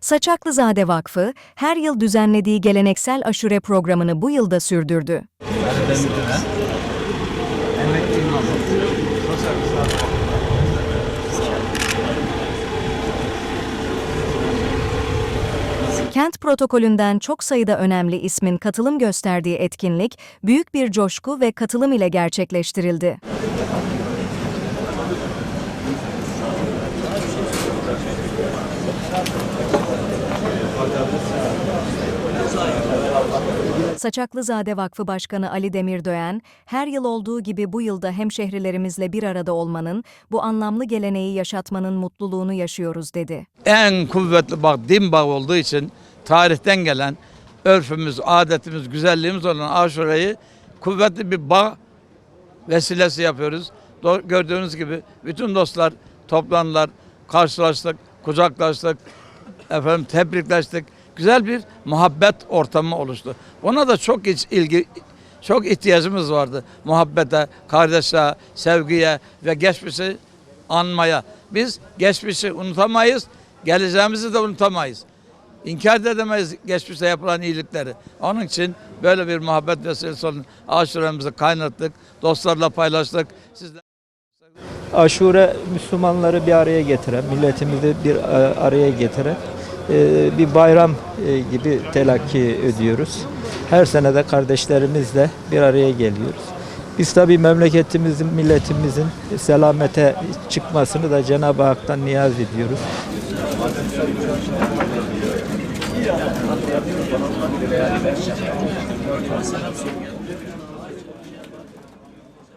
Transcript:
Saçaklızade Vakfı her yıl düzenlediği geleneksel aşure programını bu yılda sürdürdü. Kent protokolünden çok sayıda önemli ismin katılım gösterdiği etkinlik büyük bir coşku ve katılım ile gerçekleştirildi. Saçaklızade Vakfı Başkanı Ali Demirdöğen, her yıl olduğu gibi bu yılda hemşehrilerimizle bir arada olmanın, bu anlamlı geleneği yaşatmanın mutluluğunu yaşıyoruz dedi. en kuvvetli bağ din bağı olduğu için tarihten gelen örfümüz, adetimiz, güzelliğimiz olan aşureyi kuvvetli bir bağ vesilesi yapıyoruz. Do- Gördüğünüz gibi bütün dostlar toplandılar, karşılaştık, kucaklaştık, efendim tebrikleştik. Güzel bir muhabbet ortamı oluştu. Ona da çok ilgi çok ihtiyacımız vardı. Muhabbete, kardeşliğe, sevgiye ve geçmişi anmaya. Biz geçmişi unutamayız, geleceğimizi de unutamayız. İnkar edemeyiz geçmişte yapılan iyilikleri. Onun için böyle bir muhabbet vesilesi olun. Aşuremizi kaynattık, dostlarla paylaştık. Sizler Aşure Müslümanları bir araya getiren, milletimizi bir a- araya getiren e, bir bayram e, gibi telakki ediyoruz. Her sene de kardeşlerimizle bir araya geliyoruz. Biz tabii memleketimizin, milletimizin selamete çıkmasını da Cenab-ı Hak'tan niyaz ediyoruz.